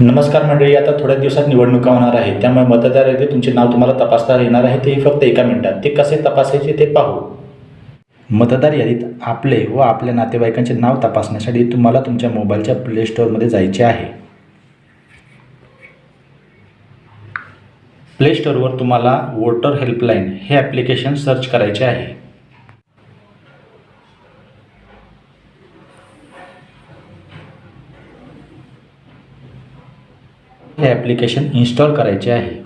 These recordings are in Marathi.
नमस्कार मंडळी आता थोड्या दिवसात निवडणुका होणार आहे त्यामुळे मतदार यादीत तुमचे नाव तुम्हाला तपासता येणार आहे. तेही फक्त एका मिनिटात. ते कसे तपासायचे ते पाहू. मतदार यादीत आपले व आपल्या नातेवाईकांचे नाव तपासण्यासाठी तुम्हाला तुमच्या मोबाईलच्या प्ले स्टोअरमध्ये जायचे आहे. प्ले स्टोअरवर तुम्हाला वोटर हेल्पलाईन हे ॲप्लिकेशन सर्च करायचे आहे. हे ॲप्लिकेशन इन्स्टॉल करायचे आहे.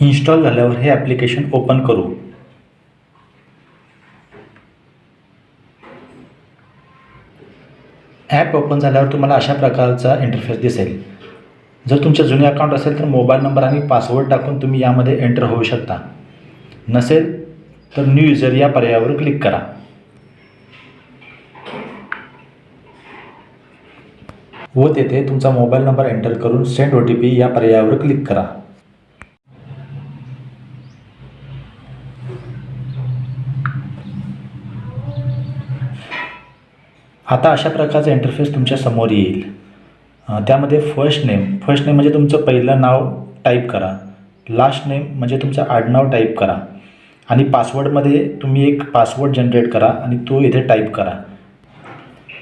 इन्स्टॉल झाल्यावर हे ॲप्लिकेशन ओपन करू. ॲप ओपन झाल्यावर तुम्हाला अशा प्रकारचा इंटरफेस दिसेल. जर तुमचे जुने अकाउंट असेल तर मोबाईल नंबर आणि पासवर्ड टाकून तुम्ही यामध्ये एंटर होऊ शकता. नसेल तर न्यू युजर या पर्यायावर क्लिक करा. व तेथे तुमचा मोबाईल नंबर एंटर करून सेंड ओ टी पी या पर्यायावर क्लिक करा. आता अशा प्रकारचा इंटरफेस तुमच्यासमोर येईल. त्यामध्ये फर्स्ट नेम फर्स्ट नेम म्हणजे तुमचं पहिलं नाव टाईप करा. लास्ट नेम म्हणजे तुमचं आडनाव टाईप करा. आणि पासवर्डमध्ये तुम्ही एक पासवर्ड जनरेट करा आणि तो इथे टाईप करा.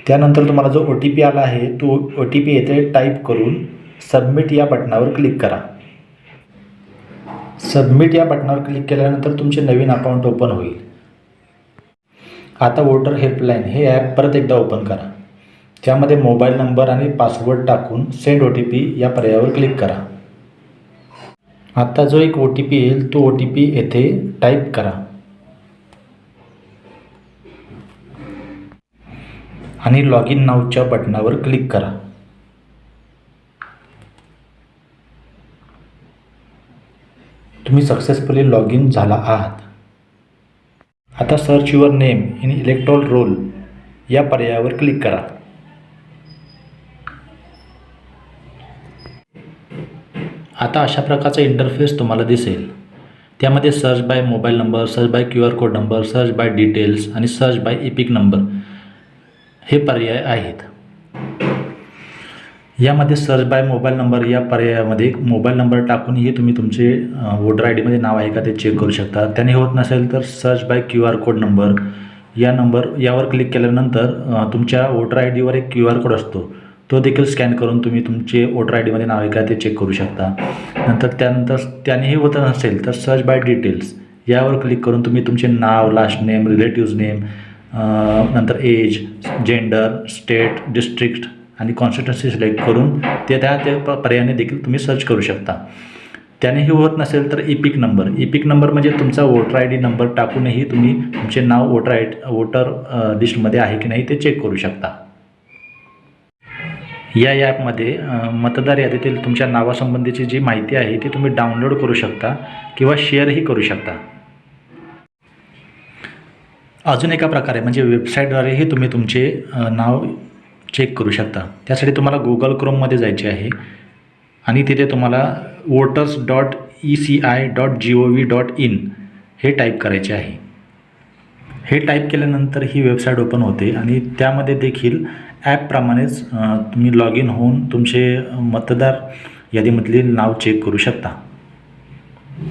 त्यानंतर तुम्हाला जो ओ टी पी आला आहे तो ओ टी पी येथे टाईप करून सबमिट या बटनावर क्लिक करा. सबमिट या बटनावर क्लिक केल्यानंतर तुमचे नवीन अकाउंट ओपन होईल. आता वोटर हेल्पलाईन हे ॲप परत एकदा ओपन करा. त्यामध्ये मोबाईल नंबर आणि पासवर्ड टाकून सेंड ओ टी पी या पर्यायावर क्लिक करा. आता जो एक ओ टी पी येईल तो ओ टी पी येथे टाईप करा. आणि लॉग इन नाऊच्या बटनावर क्लिक करा. तुम्ही सक्सेसफुली लॉग इन झाला आहात. आता search your name in electoral roll या पर्यायावर क्लिक करा. आता अशा प्रकारचा इंटरफेस तुम्हाला दिसेल. त्यामध्ये search by mobile number search by Q R code number search by details आणि सर्च बाय इपिक नंबर हे पर्याय आहेत. यामध्ये सर्च बाय मोबाईल नंबर या पर्यायामध्ये मोबाईल नंबर टाकूनही तुम्ही तुमचे वोटर आय डीमध्ये नाव आहे का ते चेक करू शकता. त्याने होत नसेल तर search by Q R code number या नंबर यावर क्लिक केल्यानंतर तुमच्या वोटर आय डीवर एक क्यू आर कोड असतो. तो देखील स्कॅन करून तुम्ही तुमचे वोटर आय डीमध्ये नाव आहे का ते चेक करू शकता. नंतर त्यानंतर त्यानेही होत नसेल तर सर्च बाय डिटेल्स यावर क्लिक करून तुम्ही तुमचे नाव लास्ट नेम रिलेटिव्ज नेम नंतर एज जेंडर स्टेट डिस्ट्रिक्ट आणि कॉन्स्टिट्युन्सी सिलेक्ट करून ते त्या त्या पर्यायाने देखील तुम्ही सर्च करू शकता. त्यानेही होत नसेल तर इपिक नंबर इपिक नंबर म्हणजे तुमचा वोटर आय डी नंबर टाकूनही तुम्ही तुमचे नाव वोटर आय वोटर लिस्टमध्ये आहे की नाही ते चेक करू शकता. या ॲपमध्ये मतदार यादीतील तुमच्या नावासंबंधीची जी माहिती आहे ती तुम्ही डाउनलोड करू शकता किंवा शेअरही करू शकता. अजून एका प्रकारे म्हणजे वेबसाईटद्वारेही तुम्ही तुमचे नाव चेक करू शकता. त्यासाठी तुम्हाला गुगल क्रोममध्ये जायचे आहे. आणि तिथे तुम्हाला voters dot E C I dot G O V dot in हे टाईप करायचे आहे. हे टाईप केल्यानंतर ही वेबसाईट ओपन होते आणि त्यामध्ये देखील ॲपप्रमाणेच तुम्ही लॉग इन होऊन तुमचे मतदार यादीमधले नाव चेक करू शकता.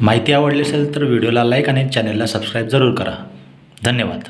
माहिती आवडली असेल तर व्हिडिओला लाईक आणि चॅनलला सबस्क्राईब जरूर करा. धन्यवाद.